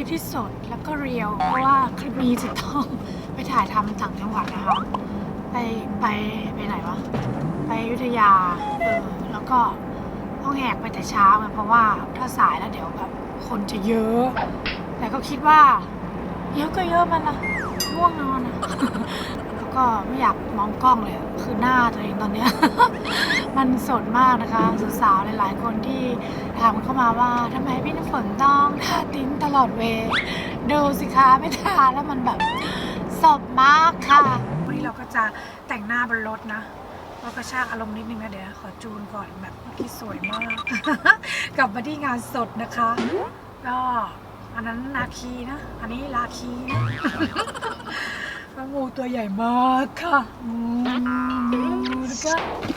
ลิปที่สดแล้วก็เรียว เพราะว่าคลิปนี้จะต้องไปถ่ายทำต่างจังหวัดนะคะ ไปไปไปไหนวะ ไปอยุธยา เออ แล้วก็ต้องแหกไปแต่เช้าเพราะว่าถ้าสายแล้วเดี๋ยวแบบคนจะเยอะ แต่ก็คิดว่า เยอะก็เยอะมันละง่วงนอนอะแล้วก็ไม่อยากมองกล้องเลย คือหน้าตัวเองตอนเนี้ย มันสดมากนะคะสาวๆหลายๆคนที่ ถามเข้ามาว่าทำไมพี่น้ำฝนต้องทาติ้นตลอดเวลดูสิคะไม่ทาแล้วมันแบบสดมากค่ะวันนี้เราก็จะแต่งหน้าบนรถนะเราก็ชากอารมณ์นิดนึงนะเดี๋ยวขอจูนก่อนแบบเมื่อกี้สวยมาก กลับมาที่งานสดนะคะ ก็อันนั้นนาคีนะ อันนี้ลาคีนะก็งูตัวใหญ่มากค่ะอืมแล้วก็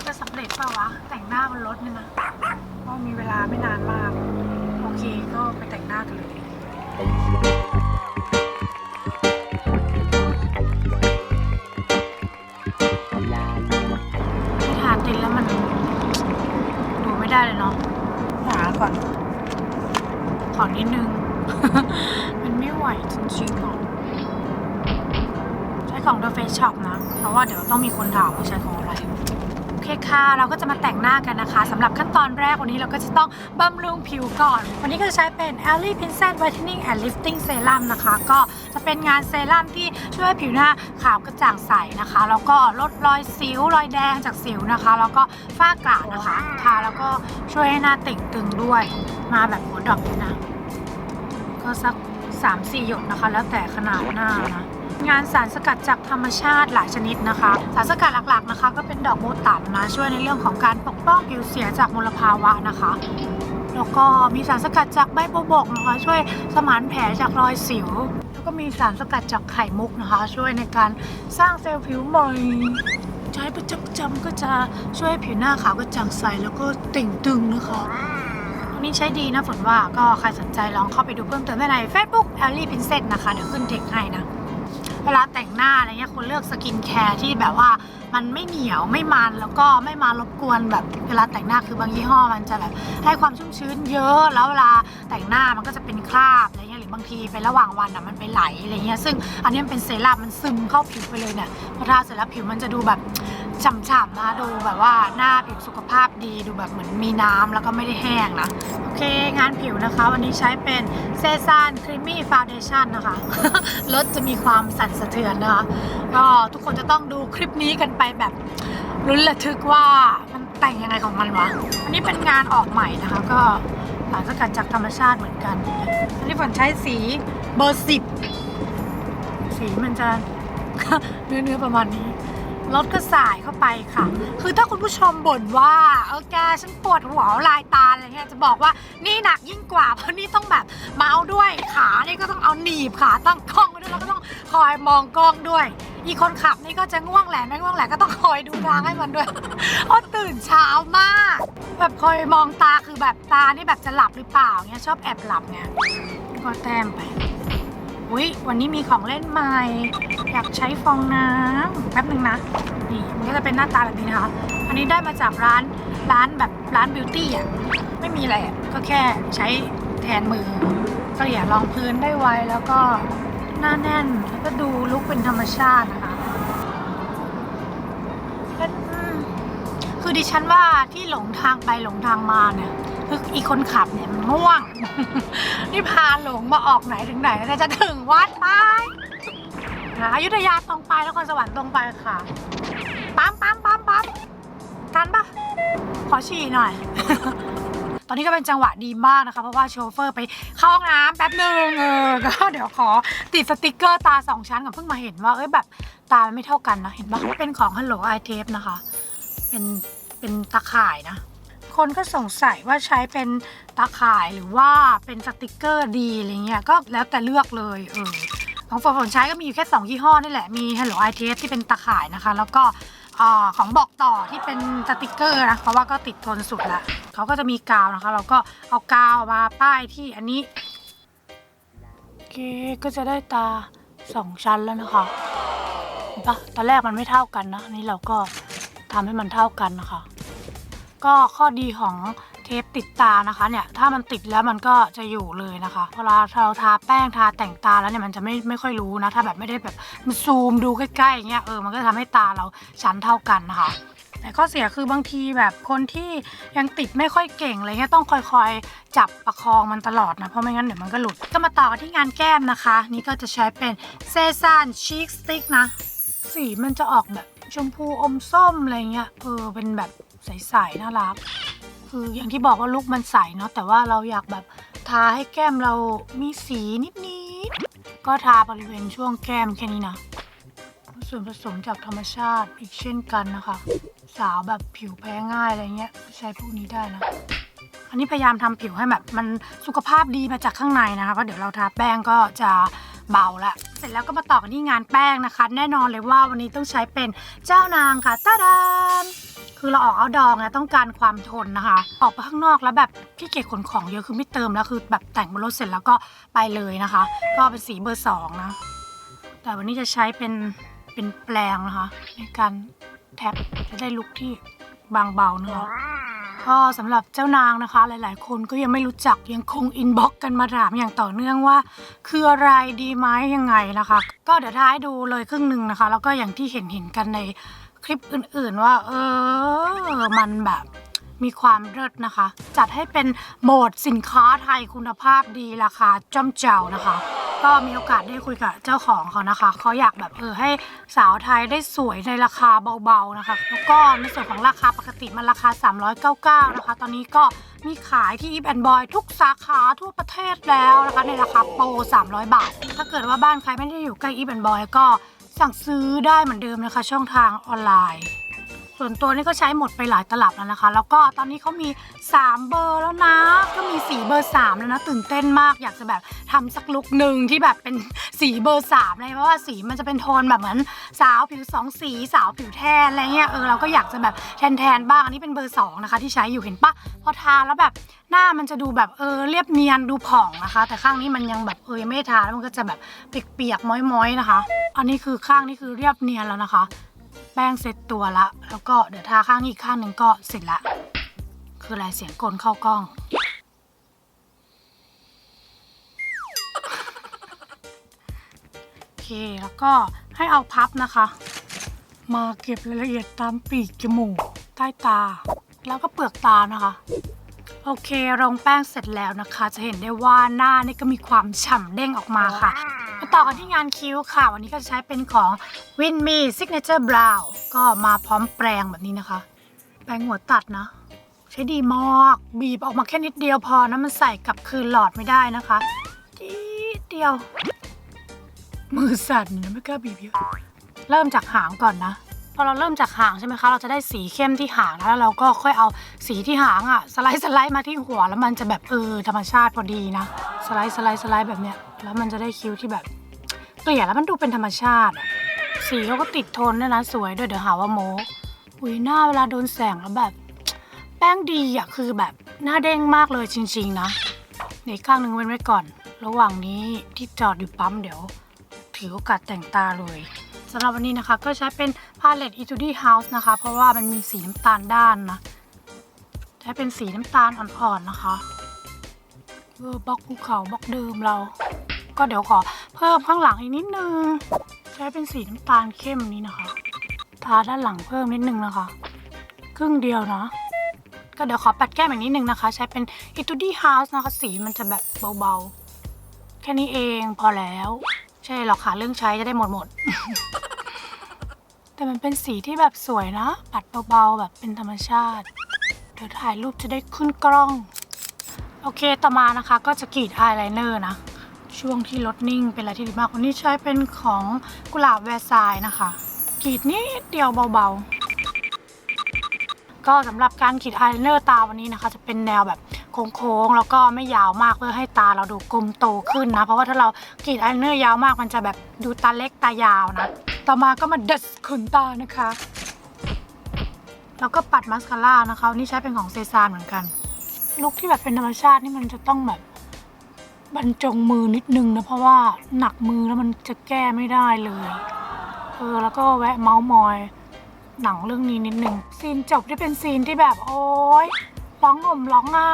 จะสำเร็จเปล่าวะ แต่งหน้าบนรถเนี่ยนะ ก็มีเวลาไม่นานมาก โอเคก็ไปแต่งหน้ากันเลยไม่ทานตินแล้วมันดูไม่ได้เลยเนาะหาก่อน ขอนิดนึง มันไม่ไหวจริงๆหรอกใช้ของ The Face Shop นะ เพราะว่าเดี๋ยวต้องมีคนถามว่าใช้ของอะไรโอเค่ะ เราก็จะมาแต่งหน้ากันนะคะสำหรับขั้นตอนแรกวันนี้เราก็จะต้องบำรุงผิวก่อน วันนี้ก็จะใช้เป็น a l l e Princess Whitening and Lifting Serum นะคะ ก็จะเป็นงานเซรั่มที่ช่วยให้ผิวหน้าขาวกระจ่างใสนะคะ แล้วก็ลดรอยสิวรอยแดงจากสิวนะคะ แล้วก็ฝ้ากระนะคะทาแล้วก็ช่วยให้หน้าเต่งตึงด้วยมาแบบหัวดอกเลยนะ ก็สัก 3-4 หยดนะคะ แล้วแต่ขนาดหน้านะ งานสารสกัดจากธรรมชาติหลายชนิดนะคะ สารสกัดหลักๆนะคะ ก็เป็นดอกโบตันนะช่วยในเรื่องของการปกป้องผิวเสียจากมลภาวะนะคะแล้วก็มีสารสกัดจากใบโบกนะคะ ช่วยสมานแผลจากรอยสิว แล้วก็มีสารสกัดจากไข่มุกนะคะ ช่วยในการสร้างเซลล์ผิวใหม่ใช้ประจำประจำก็จะช่วยให้ผิวหน้าขาวกระจ่างใสแล้วก็เต่งตึงนะคะอันนี้ใช้ดีนะฝนว่าก็ใครสนใจลองเข้าไปดูเพิ่มเติมได้ใน Facebook a l l i Princess นะคะ เดี๋ยวขึ้นเทคให้นะ เวลาแต่งหน้าอะไรเงี้ยคุณเลือกสกินแคร์ที่แบบว่ามันไม่เหนียวไม่มันแล้วก็ไม่มารบกวนแบบเวลาแต่งหน้าคือบางยี่ห้อมันจะแบบให้ความชุ่มชื้นเยอะแล้วเวลาแต่งหน้ามันก็จะเป็นคราบอะไรเงี้ยหรือบางทีไประหว่างวันอะมันไปไหลอะไรเงี้ยซึ่งอันนี้มันเป็นเซรั่มมันซึมเข้าผิวไปเลยเนี่ยพอทาเสร็จแล้วผิวมันจะดูแบบ ฉ่ำๆนะคะดูแบบว่าหน้าผิวสุขภาพดีดูแบบเหมือนมีน้ำแล้วก็ไม่ได้แห้งนะ โอเคงานผิวนะคะ วันนี้ใช้เป็นเซซานครีมมี่ฟาวเดชั่นนะคะรถจะมีความสั่นสะเทือนนะคะ ก็ทุกคนจะต้องดูคลิปนี้กันไปแบบลุ้นระทึกว่ามันแต่งยังไงของมันวะอันนี้เป็นงานออกใหม่นะคะ ก็สารสกัดจากธรรมชาติเหมือนกัน อันนี้ฝนใช้สีเบอร์สิบสีมันจะเนื้อเนื้อๆประมาณนี้ รถก็สายเข้าไปค่ะ คือถ้าคุณผู้ชมบ่นว่า เออแกฉันปวดหัวลายตาอะไรเงี้ยจะบอกว่านี่หนักยิ่งกว่า เพราะนี่ต้องแบบเมาส์ด้วยขานี่ก็ต้องเอาหนีบขาตั้งกล้องด้วยแล้วก็ต้องคอยมองกล้องด้วยอีคนขับนี่ก็จะง่วงแหละไม่ง่วงแหละก็ต้องคอยดูทางให้มันด้วยเพราะตื่นเช้ามาก แบบคอยมองตาคือแบบตานี่แบบจะหลับหรือเปล่าเงี้ยชอบแอบหลับเนี่ยก็แต้มไป อุ๊ย วันนี้มีของเล่นใหม่ อยากใช้ฟองน้ำแป๊บหนึ่งนะ นี่มันก็จะเป็นหน้าตาแบบนี้นะคะ อันนี้ได้มาจากร้านร้านแบบร้านบิวตี้อะ ไม่มีอะไรก็แค่ใช้แทนมือเกลี่ยรองพื้นได้ไวแล้วก็หน้าแน่นแล้วก็ดูลุกเป็นธรรมชาตินะคะคือดิฉันว่าที่หลงทางไปหลงทางมาเนี่ย คืออีคนขับเนี่ยม่วง นี่พาหลงมาออกไหนถึงไหนแล้วจะถึงวัดไหมนะอยุธยาตรงไปแล้วครสวรรค์ตรงไปค่ะปั๊มปั๊มปั๊มปั๊มทันปะขอฉี่หน่อย ตอนนี้ก็เป็นจังหวะดีมากนะคะ เพราะว่าโชเฟอร์ไปเข้าห้องน้ำแป๊บหนึ่งเออก็เดี๋ยวขอติดสติกเกอร์ตาสองชั้นกับเพิ่งมาเห็นว่าเอ้ยแบบตามันไม่เท่ากันนะ เห็นปะเป็นของ Hello i t a p e นะคะ เป็นเป็นตาข่ายนะ คนก็สงสัยว่าใช้เป็นตาข่ายหรือว่าเป็นสติกเกอร์ดีอะไรเงี้ยก็แล้วแต่เลือกเลยเออของฝนฝนใช้ก็มีอยู่แค่ 2 ยี่ห้อนี่แหละมี Hello i t s ที่เป็นตาข่ายนะคะ แล้วก็อของบอกต่อที่เป็นสติกเกอร์นะเพราะว่าก็ติดทนสุดละเขาก็จะมีกาวนะคะ เราก็เอากาวมาป้ายที่อันนี้โอเคก็จะได้ตาสองชั้นแล้วนะคะเห็นปะตอนแรกมันไม่เท่ากันนะนนี่เราก็ทำให้มันเท่ากันนะคะ ก็ข้อดีของเทปติดตานะคะเนี่ยถ้ามันติดแล้วมันก็จะอยู่เลยนะคะเวลาเราทาแป้งทาแต่งตาแล้วเนี่ยมันจะไม่ไม่ค่อยรู้นะ ถ้าแบบไม่ได้แบบมันซูมดูใกล้ๆอย่างเงี้ยเออมันก็จะทำให้ตาเราชั้นเท่ากันนะคะแต่ข้อเสียคือบางทีแบบคนที่ยังติดไม่ค่อยเก่งอะไรเงี้ยต้องคอยๆ จับประคองมันตลอดนะ เพราะไม่งั้นเดี๋ยวมันก็หลุด ก็มาต่อที่งานแก้มนะคะ นี่ก็จะใช้เป็นเซซานชีคสติ๊กนะ สีมันจะออกแบบชมพูอมส้มอะไรเงี้ยเออเป็นแบบ ใสๆน่ารัก คืออย่างที่บอกว่าลุกมันใสเนาะแต่ว่าเราอยากแบบทาให้แก้มเรามีสีนิดๆก็ทาบริเวณช่วงแก้มแค่นี้นะส่วนผสมจากธรรมชาติอีกเช่นกันนะคะ สาวแบบผิวแพ้ง่ายอะไรเงี้ยใช้พวกนี้ได้นะอันนี้พยายามทำผิวให้แบบมันสุขภาพดีมาจากข้างในนะคะเพราะเดี๋ยวเราทาแป้งก็จะ เบาละเสร็จแล้วก็มาต่อกันที่งานแป้งนะคะ แน่นอนเลยว่าวันนี้ต้องใช้เป็นเจ้านางค่ะตาดานคือเราออกเอาดองนะต้องการความทนนะคะ ออกไปข้างนอกแล้วแบบพี่เกียจขนของเยอะคือไม่เติมแล้วคือแบบแต่งบนรถเสร็จแล้วก็ไปเลยนะคะ ก็เป็นสีเบอร์สองนะแต่วันนี้จะใช้เป็นเป็นแปลงนะคะ ในการแท็บจะได้ลุคที่บางเบานะคะ ก็สำหรับเจ้านางนะคะ หลายๆ คนก็ยังไม่รู้จักยังคงอินบ็อกกันมาถามอย่างต่อเนื่องว่า คืออะไรดีไหมยังไงนะคะ ก็เดี๋ยวท้ายดูเลยครึ่งหนึ่งนะคะ แล้วก็อย่างที่เห็นเห็นๆกันในคลิปอื่น ๆ ว่า เออมันแบบ มีความเลิศนะคะ จัดให้เป็นโหมดสินค้าไทยคุณภาพดีราคาจ้อมเจ้านะคะ ก็มีโอกาสได้คุยกับเจ้าของเขานะคะ เขาอยากแบบเออให้สาวไทยได้สวยในราคาเบาๆนะคะ แล้วก็ในส่วนของราคาปกติมันราคา 399 นะคะ ตอนนี้ก็มีขายที่อีแอนบอยทุกสาขาทั่วประเทศแล้วนะคะ ในราคาโปร 300 บาท ถ้าเกิดว่าบ้านใครไม่ได้อยู่ใกล้อีแอนบอยก็สั่งซื้อได้เหมือนเดิมนะคะ ช่องทางออนไลน์ ส่วนตัวนี่ก็ใช้หมดไปหลายตลับแล้วนะคะ แล้วก็ตอนนี้เขามี 3 เบอร์แล้วนะ ก็มีสีเบอร์3แล้วนะตื่นเต้นมากอยากจะแบบทำสักลุกหนึ่งที่แบบเป็นสีเบอร์3เลยเพราะว่าสีมันจะเป็นโทนแบบเหมือนสาวผิวสองสีสาวผิวแทนอะไรเงี้ยเออเราก็อยากจะแบบแทนๆบ้างอันนี้เป็นเบอร์2นะคะที่ใช้อยู่เห็นปะพอทาแล้วแบบหน้ามันจะดูแบบเออเรียบเนียนดูผ่องนะคะ แต่ข้างนี้มันยังแบบเออยังไม่ทาแล้วมันก็จะแบบเปียกๆม้อยๆนะคะ อันนี้คือข้างนี้คือเรียบเนียนแล้วนะคะ แป้งเสร็จตัวละ แล้วก็เดี๋ยวทาข้างนี้อีกข้างหนึ่งก็เสร็จละ คืออะไรเสียงกลเข้ากล้อง โอเค แล้วก็ให้เอาพับนะคะ มาเก็บรายละเอียดตามปีกจมูก ใต้ตา แล้วก็เปลือกตานะคะ โอเคลงแป้งเสร็จแล้วนะคะ จะเห็นได้ว่าหน้านี่ก็มีความฉ่ำเด้งออกมาค่ะ มาต่อกันที่งานคิ้วค่ะ วันนี้ก็จะใช้เป็นของ Win Me Signature Brow ก็มาพร้อมแปรงแบบนี้นะคะ แปรงหัวตัดนะ ใช้ดีมากบีบออกมาแค่นิดเดียวพอนะมันใส่กับคืนหลอดไม่ได้นะคะทีเดียว มือสั่นนะไม่กล้าบีบเยอะเริ่มจากหางก่อนนะ พอเราเริ่มจากหางใช่ไหมคะ เราจะได้สีเข้มที่หางแล้วเราก็ค่อยเอาสีที่หางอะสไลด์สไลด์มาที่หัวแล้วมันจะแบบเออธรรมชาติพอดีนะสไลด์สไลด์สไลด์แบบเนี้ยแล้วมันจะได้คิ้วที่แบบเกลี่ยแล้วมันดูเป็นธรรมชาติอะสีเขาก็ติดโทนด้วยนะสวยด้วยเดี๋ยวหาว่าโมอุ้ยหน้าเวลาโดนแสงแล้วแบบ แป้งดีอะคือแบบหน้าเด้งมากเลยจริง ๆ นะเดี๋ยวอีกข้างหนึ่งเว้นไว้ก่อน ระหว่างนี้ที่จอดอยู่ปั๊มเดี๋ยว ถือโอกาสแต่งตาเลย สำหรับวันนี้นะคะ ก็ใช้เป็นพาเลต Etude House นะคะ เพราะว่ามันมีสีน้ำตาลด้านนะ ใช้เป็นสีน้ำตาลอ่อนๆนะคะเออบล็อกภูเขาบล็อกเดิมเรา ก็เดี๋ยวขอเพิ่มข้างหลังอีกนิดนึง ใช้เป็นสีน้ำตาลเข้มนี้นะคะทาด้านหลังเพิ่มนิดนึงนะคะ ครึ่งเดียวนะก็เดี๋ยวขอปัดแก้มอีกนิดนึงนะคะ ใช้เป็น Etude House นะคะ สีมันจะแบบเบาๆ แค่นี้เองพอแล้ว ใช่หรอกค่ะเรื่องใช้จะได้หมดหมด แต่มันเป็นสีที่แบบสวยนะ ปัดเบาๆแบบเป็นธรรมชาติเดี๋ยวถ่ายรูปจะได้ขึ้นกล้อง โอเคต่อมานะคะก็จะกรีดอายไลเนอร์นะ ช่วงที่รถนิ่งเป็นอะไรที่ดีมาก วันนี้ใช้เป็นของกุหลาบแวร์ซายนะคะ กรีดนิดเดียวเบาๆ ก็สำหรับการกรีดอายไลเนอร์ตาวันนี้นะคะ จะเป็นแนวแบบโค้งๆ แล้วก็ไม่ยาวมากเพื่อให้ตาเราดูกลมโตขึ้นนะ เพราะว่าถ้าเรากรีดอายไลเนอร์ยาวมากมันจะแบบดูตาเล็กตายาวนะ ต่อมาก็มาดัดขนตานะคะ แล้วก็ปัดมาสคาร่านะคะ นี่ใช้เป็นของเซซานเหมือนกัน ลุคที่แบบเป็นธรรมชาตินี่มันจะต้องแบบบรรจงมือนิดนึงนะ เพราะว่าหนักมือแล้วมันจะแก้ไม่ได้เลยเออแล้วก็แวะเมาส์มอยหนังเรื่องนี้นิดนึงซีนจบที่เป็นซีนที่แบบโอ๊ยป้องนมร้องไห้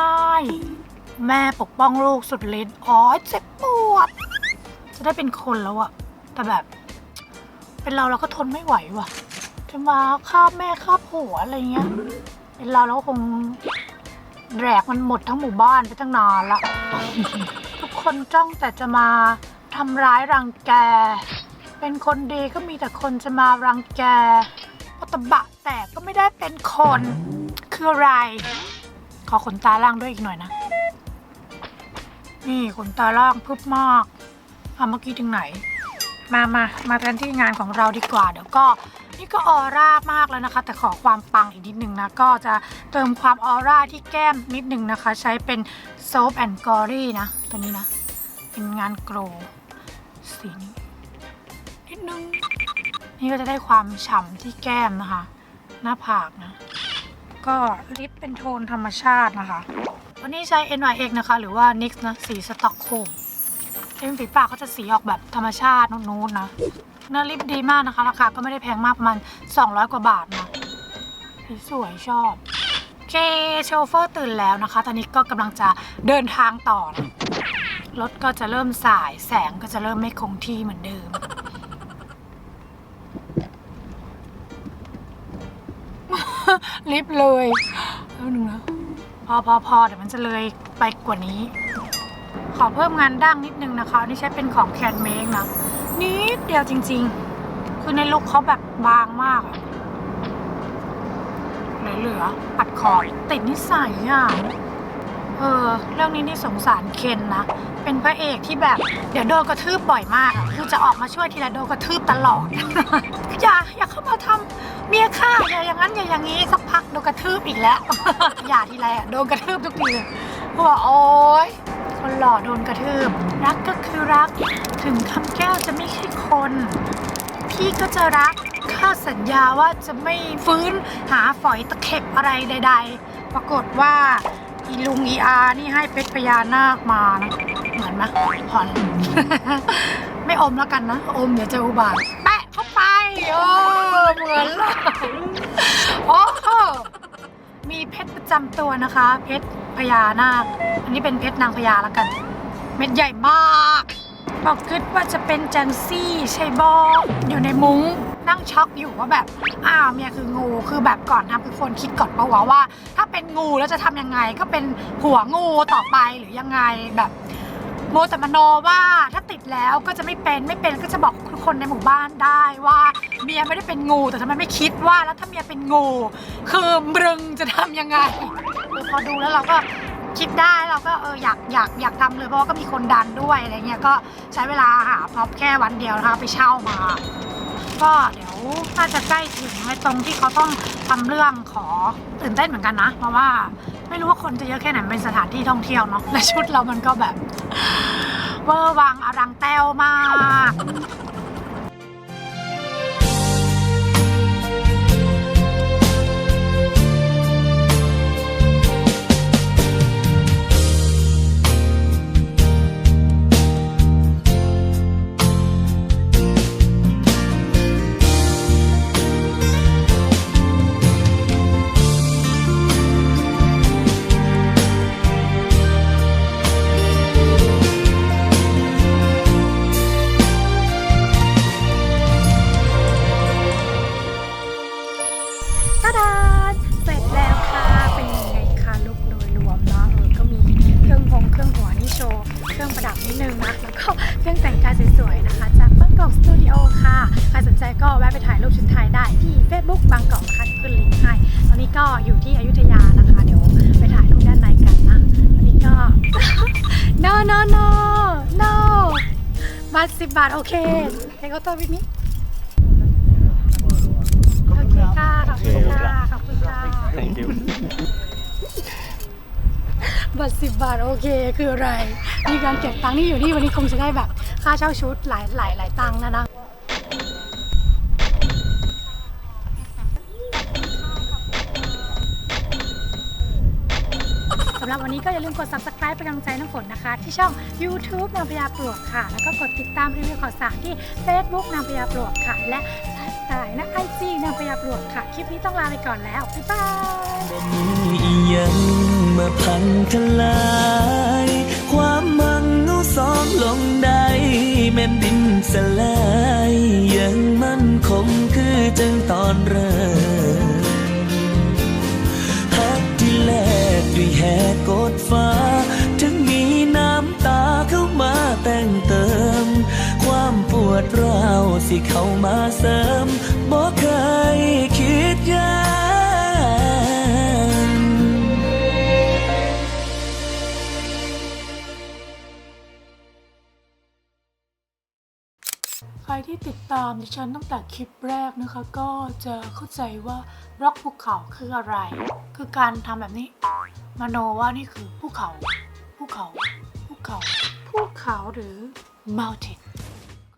แม่ปกป้องลูกสุดฤทธิ์อ๋อเจ็บปวด จะได้เป็นคนแล้วอะแต่แบบ เป็นเราเราก็ทนไม่ไหวว่ะ จะมาฆ่าแม่ฆ่าผัวอะไรเงี้ย เป็นเราเราคงแดกมันหมดทั้งหมู่บ้านไปตั้งนานละ ทุกคนจ้องแต่จะมาทำร้ายรังแก เป็นคนดีก็มีแต่คนจะมารังแกพอตบะแตกก็ไม่ได้เป็นคนคืออะไร ขอขนตาล่างด้วยอีกหน่อยนะ นี่ขนตาล่างพึบมากอะเมื่อกี้ถึงไหน มามามาแทนที่งานของเราดีกว่า เดี๋ยวก็นี่ก็ออร่ามากแล้วนะคะ แต่ขอความปังอีกนิดนึงนะ ก็จะเติมความออร่าที่แก้มนิดนึงนะคะ ใช้เป็น Soap and Glory นะ ตัวนี้นะ เป็นงานโกลว์สีนี้นิดนึง นี่ก็จะได้ความฉ่ำที่แก้มนะคะ หน้าผากนะ ก็ลิปเป็นโทนธรรมชาตินะคะ วันนี้ใช้ NYX นะคะ หรือว่า NYX นะ สีสต็อกโฮล์ม ริมฝีปากก็จะสีออกแบบธรรมชาตินูนๆนะเนื้อลิปดีมากนะคะราคาก็ไม่ได้แพงมากประมาณ200 กว่าบาทนะสีสวยชอบเคโชเฟอร์ตื่นแล้วนะคะ ตอนนี้ก็กำลังจะเดินทางต่อนะรถก็จะเริ่มสายแสงก็จะเริ่มไม่คงที่เหมือนเดิม ลิฟเลยเอาหนึ่งนะพอพอพอเดี๋ยวมันจะเลยไปกว่านี้ ขอเพิ่มงานดั้งนิดนึงนะคะนี่ใช้เป็นของแคนเมกนะนิดเดียวจริง ๆ คือในลุคเขาแบบบางมากอเหลือๆปัดคอติดนิสัยอะเออเรื่องนี้นี่สงสารเคนนะ เป็นพระเอกที่แบบเดี๋ยวโดนกระทืบบ่อยมากอะคือจะออกมาช่วยทีไรโดนกระทืบตลอด อย่าอย่าเข้ามาทำเมียข้าอย่าอย่างนั้นอย่าอย่างนี้สักพักโดนกระทืบอีกแล้ว อย่าทีไรอะโดนกระทืบทุกทีเลยบอกโอ๊ย คนหล่อโดนกระทืบ รักก็คือรัก ถึงคำแก้วจะไม่ใช่คน พี่ก็จะรักข้าสัญญาว่าจะไม่ฟื้นหาฝอยตะเข็บอะไรใด ๆ ปรากฏว่าอีลุงอีอานี่ให้เพชรพญานาคมานะเหมือนไหมผ่อน ไม่อมแล้วกันนะ อมเดี๋ยวจะอุบาทแปะเข้าไปโอ้เหมือนเลยโอ้มีเพชรประจำตัวนะคะ เพชร พญานาค อันนี้เป็นเพชรนางพญาแล้วกัน เม็ดใหญ่มากบอกคิดว่าจะเป็นจังซี่ใช่บออยู่ในมุ้งนั่งช็อกอยู่ว่าแบบอ้าวเมียคืองูคือแบบก่อนทำคือคนคิดก่อนปะวะว่า ถ้าเป็นงูแล้วจะทำยังไงก็เป็นหัวงูต่อไปหรือยังไงแบบ โมแต่มโนว่าถ้าติดแล้วก็จะไม่เป็นไม่เป็นก็จะบอกทุกคนในหมู่บ้านได้ว่าเมียไม่ได้เป็นงู แต่ทำไมไม่คิดว่าแล้วถ้าเมียเป็นงู คือมรึงจะทำยังไงคือพอดูแล้วเราก็คิดได้เราก็เอออยากอยากอยากทำเลยเพราะว่าก็มีคนดันด้วยอะไรเงี้ยก็ใช้เวลาหาพร็อพแค่วันเดียวนะคะไปเช่ามา ก็เดี๋ยวน่าจะใกล้ถึงในตรงที่เขาต้องทำเรื่องขอตื่นเต้นเหมือนกันนะ เพราะว่า ไม่รู้ว่าคนจะเยอะแค่ไหนมันเป็นสถานที่ท่องเที่ยวเนาะและชุดเรามันก็แบบ เวอร์วังอรังแต้วมาก บัตรสิบบาท โอเคเทคเอาตัววินี้โอเคค่ะ ขอบคุณค่ะ ขอบคุณค่ะ Thank you. บัตรสิบบาท โอเค คืออะไร มีการเก็บตังค์นี่อยู่ที่วันนี้คงจะได้แบบค่าเช่าชุดหลายหลายหลายตังค์นะนะ สำหรับวันนี้ก็อย่าลืมกด subscribe เป็นกำลังใจน้ำฝนนะคะ ที่ช่อง YouTube นางพญาปลวกค่ะ แล้วก็กดติดตามรีวิวข่าวสารที่ Facebook นางพญาปลวกค่ะ และได้นะไอจีนางพยาบรวจค่ะ คลิปนี้ต้องลาไปก่อนแล้ว บ๊ายบายอียังมาพังทลายความมังเงาซ้อมลงได้แม่นดินสลายยังมั่นคงคือจังตอนเริ่ม กด้วยแหกกดฟ้า ถึงมีน้ำตาเข้ามาแต่งเติม ความปวดร้าวสิเข้ามาเสริมบ่เคยคิดยา ติดตามดิฉันตั้งแต่คลิปแรกนะคะ ก็จะเข้าใจว่าบล็อกภูเขาคืออะไร คือการทำแบบนี้ มโนว่านี่คือภูเขาภูเขาภูเขาภูเขาหรือ mountain